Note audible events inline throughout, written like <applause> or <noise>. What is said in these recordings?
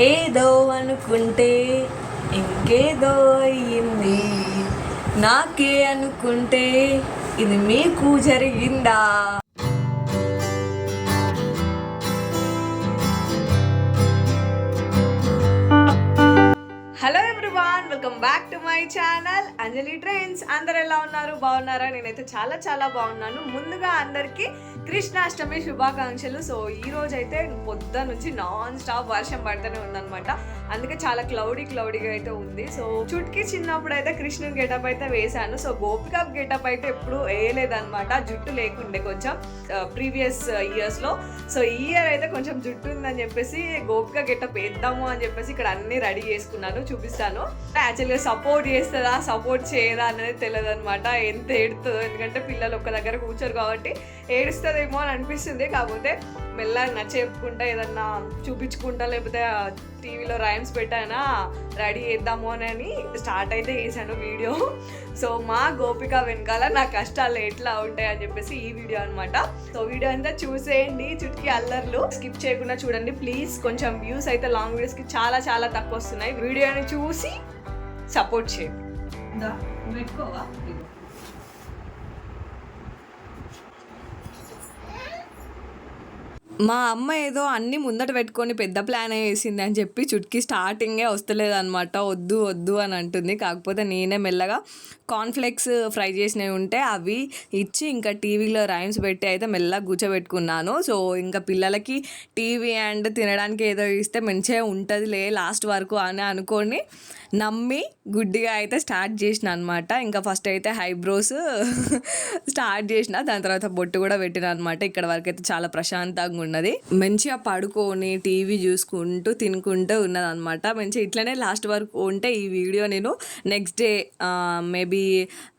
ఏదో అనుకుంటే ఇంకేదో అయ్యింది. నాకే అనుకుంటే ఇది మీకు జరిగిందా? Hello everyone welcome back to my channel Anjali trends అందరు ఎలా ఉన్నారు? బాగున్నారా? నేనైతే చాలా చాలా బాగున్నాను. ముందుగా అందరికీ కృష్ణాష్టమి శుభాకాంక్షలు. సో ఈ రోజు అయితే పొద్దు నుంచి నాన్ స్టాప్ వర్షం పడుతూనే ఉందన్నమాట. అందుకే చాలా క్లౌడీ క్లౌడీగా అయితే ఉంది. సో చుట్కి చిన్నప్పుడు అయితే కృష్ణుని గెటప్ అయితే వేశాను. సో గోపిక గెటప్ అయితే ఎప్పుడు వేయలేదన్నమాట. జుట్టు లేకుండే కొంచెం ప్రీవియస్ ఇయర్స్లో. సో ఈ ఇయర్ అయితే కొంచెం జుట్టు ఉందని చెప్పేసి గోపిక గెటప్ వేద్దాము అని చెప్పేసి ఇక్కడ అన్ని రెడీ చేసుకున్నాను చూపిస్తాను. యాక్చువల్గా సపోర్ట్ చేస్తుందా సపోర్ట్ చేయదా అనేది తెలియదు అనమాట ఎంత ఏడుతుందో ఎందుకంటే పిల్లలు ఒక్క దగ్గర కూర్చోరు కాబట్టి ఉంటుందేమో అని అనిపిస్తుంది. కాకపోతే మెల్లగా నచ్చేపుకుంటా చెప్పుకుంటా ఏదన్నా చూపించుకుంటా లేకపోతే టీవీలో రైమ్స్ పెట్టానా రెడీ చేద్దాము అని స్టార్ట్ అయితే చేశాను వీడియో. సో మా గోపిక వెనకాల నా కష్టాలు ఎట్లా ఉంటాయి అని చెప్పేసి ఈ వీడియో అనమాట సో వీడియో అంతా చూసేయండి చుట్కి అల్లర్లు. స్కిప్ చేయకుండా చూడండి ప్లీజ్. కొంచెం వ్యూస్ అయితే లాంగ్ వీడియోస్కి చాలా చాలా తక్కువ వస్తున్నాయి. వీడియోని చూసి సపోర్ట్ చేయండి. పెట్టుకోవా మా అమ్మ ఏదో అన్ని ముందట పెట్టుకొని పెద్ద ప్లాన్ వేసింది అని చెప్పి చుట్కి స్టార్టింగే వస్తలేదు అనమాట వద్దు వద్దు అని అంటుంది. కాకపోతే నేనే మెల్లగా కార్న్ఫ్లెక్స్ ఫ్రై చేసినవి ఉంటే అవి ఇచ్చి ఇంకా టీవీలో రైమ్స్ పెట్టి అయితే మెల్లగా కూర్చోబెట్టుకున్నాను. సో ఇంకా పిల్లలకి టీవీ అండ్ తినడానికి ఏదో ఇస్తే మంచిగా ఉంటుందిలే లాస్ట్ వరకు అని అనుకొని నమ్మి గుడ్డిగా అయితే స్టార్ట్ చేసిన అనమాట ఇంకా ఫస్ట్ అయితే హైబ్రోస్ <laughs> స్టార్ట్ చేసిన. దాని తర్వాత బొట్టు కూడా పెట్టిన అనమాట ఇక్కడ వరకు అయితే చాలా ప్రశాంతంగా ఉన్నది. మంచిగా పడుకొని టీవీ చూసుకుంటూ తినుకుంటూ ఉన్నది అనమాట మంచిగా ఇట్లనే లాస్ట్ వరకు ఉంటే ఈ వీడియో నేను next day maybe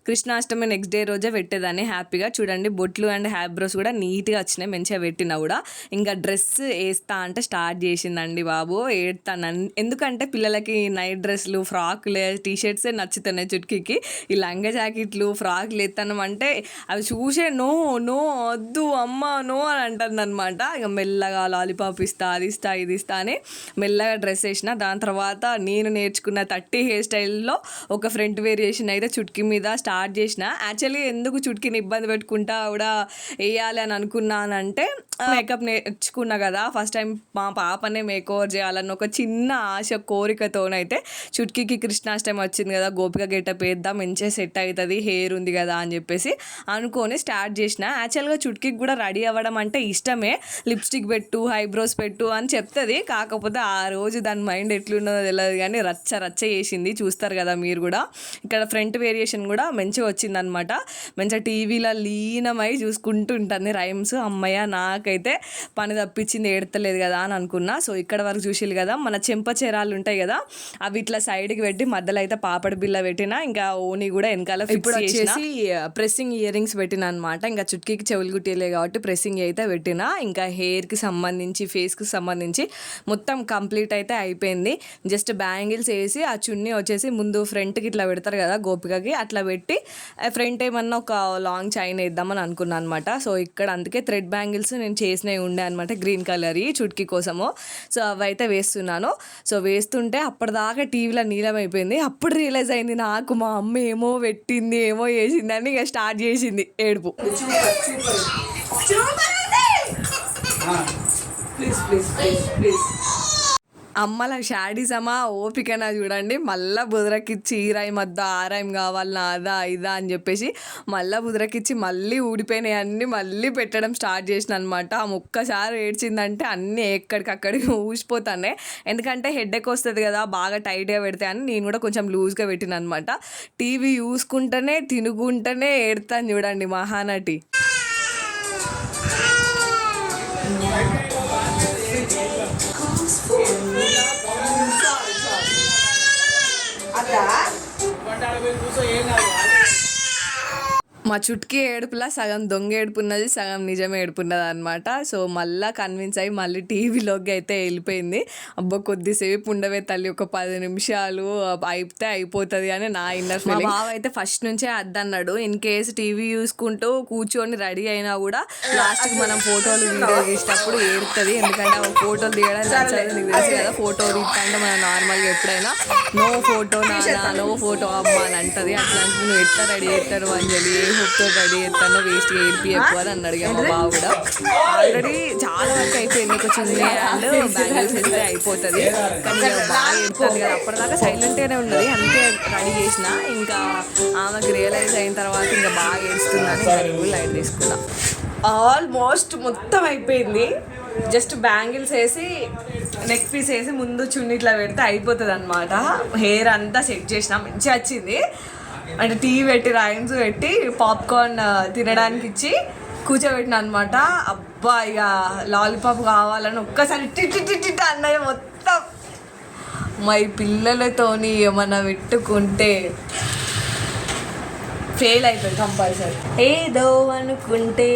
Krishnashtami next day రోజే పెట్టేదాన్ని హ్యాపీగా చూడండి బొట్లు అండ్ హ్యాబ్రోస్ కూడా నీట్గా వచ్చినాయి మంచిగా పెట్టినా కూడా. ఇంకా డ్రెస్ వేస్తా అంటే స్టార్ట్ చేసిందండి బాబు ఏడతాను ఎందుకంటే పిల్లలకి నైట్ డ్రెస్లు ఫ్రాక్లు టీషర్ట్సే నచ్చుతున్నాయి చుట్కీకి. ఈ లంగ జాకెట్లు ఫ్రాక్లు ఎత్తాను అంటే అవి చూసే నో నో వద్దు అమ్మ నో అని అంటుంది అనమాట ఇక మెల్లగా లాలీపాప్ ఇస్తా అది ఇస్తా ఇది ఇస్తా అని మెల్లగా డ్రెస్ వేసిన. దాని తర్వాత నేను నేర్చుకున్న థర్టీ హెయిర్ స్టైల్లో ఒక ఫ్రంట్ వేరియేషన్ అయితే చుట్కీ మీద స్టార్ట్ చేసిన. యాక్చువల్లీ ఎందుకు చుట్టుకిని ఇబ్బంది పెట్టుకుంటా కూడా వేయాలి అని అనుకున్నానంటే మేకప్ నేర్చుకున్నా కదా. ఫస్ట్ టైం మా పాపనే మేక్ ఓవర్ చేయాలన్న ఒక చిన్న ఆశ కోరికతోనైతే చుట్కీకి కృష్ణాష్టమి వచ్చింది కదా. గోపిక గెటప్ వేద్దాం మంచిగా సెట్ అవుతుంది హెయిర్ ఉంది కదా అని చెప్పేసి అనుకొని స్టార్ట్ చేసిన. యాక్చువల్గా చుట్కీకి కూడా రెడీ అవ్వడం అంటే ఇష్టమే. లిప్స్టిక్ పెట్టు ఐబ్రోస్ పెట్టు అని చెప్తుంది. కాకపోతే ఆ రోజు దాని మైండ్ ఎట్లున్నదో తెలియదు కానీ రచ్చ రచ్చ చేసింది. చూస్తారు కదా మీరు కూడా. ఇక్కడ ఫ్రంట్ వేరియేషన్ కూడా మంచిగా వచ్చిందనమాట. మంచిగా టీవీలో లీనమై చూసుకుంటూ ఉంటుంది రైమ్స్. అమ్మయ్య నాకైతే పని తప్పించింది ఏడతలేదు కదా అని అనుకున్నా. సో ఇక్కడ వరకు చూసిల్లు కదా మన చెంప చీరాలు ఉంటాయి కదా అవి ఇట్లా సైడ్కి పెట్టి మధ్యలో అయితే పాపడి బిల్ల పెట్టిన ఇంకా ఓని కూడా వెనకాల ఇప్పుడు వచ్చేసి ప్రెస్సింగ్ ఇయర్ రింగ్స్ పెట్టిన అనమాట ఇంకా చుట్కీకి చెవులు కుట్టేలే కాబట్టి ప్రెస్సింగ్ అయితే పెట్టిన. ఇంకా హెయిర్కి సంబంధించి ఫేస్కి సంబంధించి మొత్తం కంప్లీట్ అయితే అయిపోయింది. జస్ట్ బ్యాంగిల్స్ వేసి ఆ చున్నీ వచ్చేసి ముందు ఫ్రంట్కి ఇట్లా పెడతారు కదా గోపికకి అట్లా పెట్టి ఫ్రంట్ ఏమన్నా ఒక లాంగ్ చైన్ వేద్దామని అనుకున్నాను అనమాట సో ఇక్కడ అందుకే థ్రెడ్ బ్యాంగిల్స్ నేను చేసినవి ఉండే అనమాట గ్రీన్ కలర్ చుట్కీ కోసము. సో అవి అయితే వేస్తున్నాను. సో వేస్తుంటే అప్పటిదాకా టీవీలో నీలం అయిపోయింది. అప్పుడు రియలైజ్ అయింది నాకు మా అమ్మ ఏమో పెట్టింది ఏమో వేసింది అని ఇక స్టార్ట్ చేసింది ఏడుపు. ప్లీజ్ ప్లీజ్ ప్లీజ్ ప్లీజ్ అమ్మల షాడీసమా ఓపికనా చూడండి. మళ్ళా బుదరకిచ్చి ఈ రైమ్ వద్దా ఆ రైమ్ కావాలన్నా అదా ఇదా అని చెప్పేసి మళ్ళీ బుదరకిచ్చి మళ్ళీ ఊడిపోయినాయి అన్నీ మళ్ళీ పెట్టడం స్టార్ట్ చేసిన అనమాట ఆ ఒక్కసారి ఏడ్చిందంటే అన్నీ ఎక్కడికక్కడికి ఊసిపోతానే. ఎందుకంటే హెడ్ఎక్ వస్తుంది కదా బాగా టైట్గా పెడితే అని నేను కూడా కొంచెం లూజ్గా పెట్టిన అనమాట టీవీ చూసుకుంటేనే తినుకుంటేనే ఏడుతాను చూడండి మహానటి. వస్తా మా చుట్కీ ఏడుపులా సగం దొంగ ఏడుపు ఉన్నది సగం నిజం ఏడుపు ఉన్నది అనమాట సో మళ్ళీ కన్విన్స్ అయ్యి మళ్ళీ టీవీలోకి అయితే వెళ్ళిపోయింది. అబ్బా కొద్దిసేపు ఉండవే తల్లి ఒక పది నిమిషాలు అయిపోతే అయిపోతుంది అని నా ఇన్నర్ మా బావ అయితే ఫస్ట్ నుంచే అద్దన్నాడు. ఇన్ కేసు టీవీ చూసుకుంటూ కూర్చొని రెడీ అయినా కూడా లాస్ట్కి మనం ఫోటోలు వీడియో తీసేటప్పుడు ఏడుతుంది ఎందుకంటే ఆ ఫోటోలు నీకు తెలుసు కదా ఫోటో తీస్తా మనం నార్మల్గా ఎప్పుడైనా నో ఫోటో నానా నో ఫోటో అమ్మ అని అంటది. అట్లాంటి నువ్వు ఎట్లా రెడీ చేస్తారు అంజలి? రెడీ చేస్తానో వేస్ట్ ఏడిపి ఎక్కువ అని అన్నాడు మా బావ కూడా. ఆల్రెడీ చాలా వరకు అయిపోయింది ఒక చున్నీ అండ్ బ్యాంగిల్స్ వేస్తే అయిపోతుంది. కానీ బాగా ఏడుతుంది కదా అప్పటిదాకా సైలెంట్గానే ఉన్నది అందుకే రెడీ చేసిన. ఇంకా ఆమెకు రియలైజ్ అయిన తర్వాత ఇంకా బాగా ఏడుస్తుందని ఇంకా నేను లైట్ తీసుకున్నా ఆల్మోస్ట్ మొత్తం అయిపోయింది. జస్ట్ బ్యాంగిల్స్ వేసి నెక్ పీస్ వేసి ముందు చున్నీ ఇట్లా పెడితే అయిపోతుంది అనమాట హెయిర్ అంతా సెట్ చేసిన మంచిగా వచ్చింది. అంటే టీ పెట్టి రైన్స్ పెట్టి పాప్కార్న్ తినడానికి ఇచ్చి కూర్చోబెట్టిన అనమాట అబ్బా ఇక లాలీపాప్ కావాలని ఒక్కసారి టిట్ టిట్ అన్నది మొత్తం. మా ఈ పిల్లలతోని ఏమన్నా పెట్టుకుంటే ఫెయిల్ అవుతుంది కంపల్సరీ ఏదో అనుకుంటే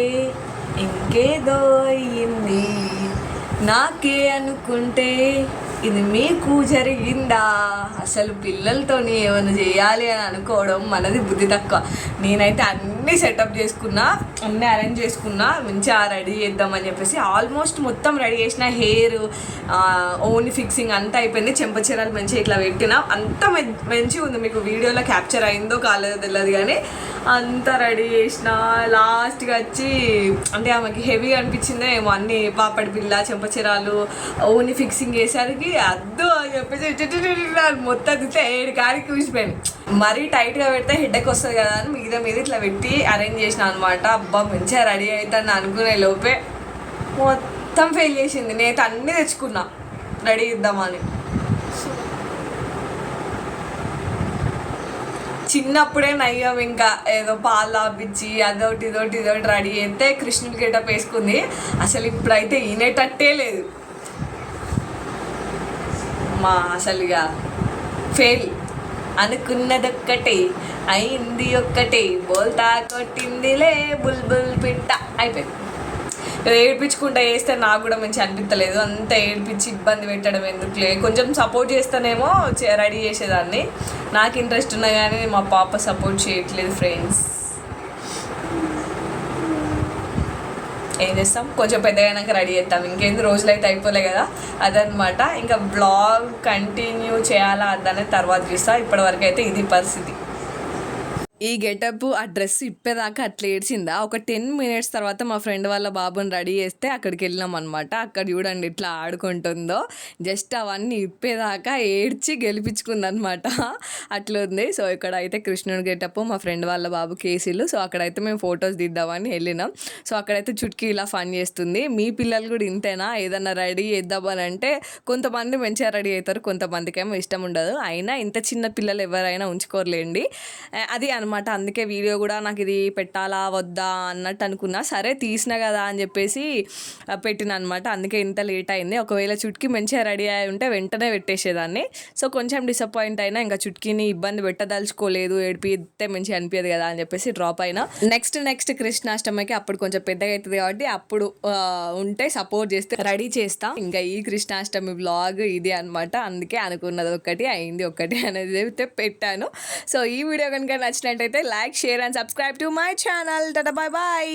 ఇంకేదో అయ్యింది. నాకే అనుకుంటే ఇది మీకు జరిగిందా? అసలు పిల్లలతోని ఏమైనా చేయాలి అని అనుకోవడం మనది బుద్ధి తక్కువ. నేనైతే అన్నీ సెటప్ చేసుకున్నా అన్నీ అరేంజ్ చేసుకున్నా మంచిగా రెడీ చేద్దామని చెప్పేసి ఆల్మోస్ట్ మొత్తం రెడీ చేసిన హెయిర్ ఓన్ ఫిక్సింగ్ అంతా అయిపోయింది. చెంపచీరాలు మంచిగా ఇట్లా పెట్టిన. అంత మంచిగా ఉంది. మీకు వీడియోలో క్యాప్చర్ అయిందో కాలేదో తెలియదు కానీ అంతా రెడీ చేసిన. లాస్ట్గా వచ్చి అంటే ఆమెకి హెవీగా అనిపించిందో ఏమో అన్ని పాపడి బిల్ల చెంపచీరాలు ఓన్ ఫిక్సింగ్ చేసరికి అద్దు అని చెప్పేసి మొత్తం తితే ఏడు కాడికి చూసిపోయాను మరీ టైట్గా పెడితే హెడ్కి వస్తుంది కదా అని మీద మీద ఇట్లా పెట్టి అరేంజ్ చేసిన అనమాట అబ్బా మంచిగా రెడీ అవుతాను అనుకునే లోపే మొత్తం ఫెయిల్ చేసింది. నేను అన్నీ తెచ్చుకున్నా. రెడీ ఇద్దామని చిన్నప్పుడే నయ్యం ఇంకా ఏదో పాలు ఆపించి అదొకటి ఇదొకటి ఇదొకటి రెడీ అయితే కృష్ణుడి గెటప్ వేసుకుంది. అసలు ఇప్పుడైతే ఈనేటట్టే లేదు. అమ్మా అసలు ఇక ఫెయిల్. అనుకున్నదొక్కటే అయింది ఒక్కటే. బోల్తా కొట్టిందిలే బుల్బుల్ పిట్ట. అయిపోయింది. ఏడ్పించుకుంటా ఏడిపించుకుంటా చేస్తే నాకు కూడా మంచి అనిపించలేదు అంత ఏడిపించి ఇబ్బంది పెట్టడం ఎందుకులే? కొంచెం సపోర్ట్ చేస్తేనేమో రెడీ చేసేదాన్ని. నాకు ఇంట్రెస్ట్ ఉన్నా కానీ మా పాప సపోర్ట్ చేయట్లేదు ఫ్రెండ్స్ ఏం చేస్తాం? కొంచెం పెద్దగైనాక రెడీ చేస్తాం ఇంకేంది? రోజులు అయితే అయిపోలే కదా? అదనమాట ఇంకా బ్లాగ్ కంటిన్యూ చేయాలా అదనే తర్వాత చూస్తా. ఇప్పటివరకు అయితే ఇది పరిస్థితి. ఈ గెటప్ ఆ డ్రెస్ ఇప్పేదాకా అట్లా ఏడ్చిందా? ఒక టెన్ మినిట్స్ తర్వాత మా ఫ్రెండ్ వాళ్ళ బాబుని రెడీ చేస్తే అక్కడికి వెళ్ళినాం అనమాట అక్కడ చూడండి ఇట్లా ఆడుకుంటుందో. జస్ట్ అవన్నీ ఇప్పేదాకా ఏడ్చి గెలిపించుకుంది అనమాట అట్లా ఉంది. సో ఇక్కడ అయితే కృష్ణుడి గెటప్ మా ఫ్రెండ్ వాళ్ళ బాబు కేసీలు. సో అక్కడైతే మేము ఫొటోస్ దిద్దామని వెళ్ళినాం. సో అక్కడైతే చుట్కీ ఇలా ఫన్ చేస్తుంది. మీ పిల్లలు కూడా ఇంతేనా? ఏదన్నా రెడీ చేద్దామని అంటే కొంతమంది మంచిగా రెడీ అవుతారు కొంతమందికి ఏమో ఇష్టం ఉండదు. అయినా ఇంత చిన్న పిల్లలు ఎవరైనా ఉంచుకోరలేండి. అది అనమాట అందుకే వీడియో కూడా నాకు ఇది పెట్టాలా వద్దా అన్నట్టు అనుకున్నా. సరే తీసిన కదా అని చెప్పేసి పెట్టిన అనమాట అందుకే ఇంత లేట్ అయింది. ఒకవేళ చుట్కీ మంచిగా రెడీ అయి ఉంటే వెంటనే పెట్టేసేదాన్ని. సో కొంచెం డిసప్పాయింట్ అయినా ఇంకా చుట్కీని ఇబ్బంది పెట్టదలుచుకోలేదు. ఏడిపిస్తే మంచిగా అనిపించదు కదా అని చెప్పేసి డ్రాప్ అయినా. నెక్స్ట్ నెక్స్ట్ కృష్ణాష్టమికి అప్పుడు కొంచెం పెద్దగా అవుతుంది కాబట్టి అప్పుడు ఉంటే సపోర్ట్ చేస్తే రెడీ చేస్తాం. ఇంకా ఈ కృష్ణాష్టమి బ్లాగ్ ఇది అనమాట అందుకే అనుకున్నది ఒకటి అయింది ఒకటి <laughs> అనేది అయితే పెట్టాను. సో ఈ వీడియో కనుక నచ్చినట్టయితే like share and subscribe to my channel. Ta-ta bye bye.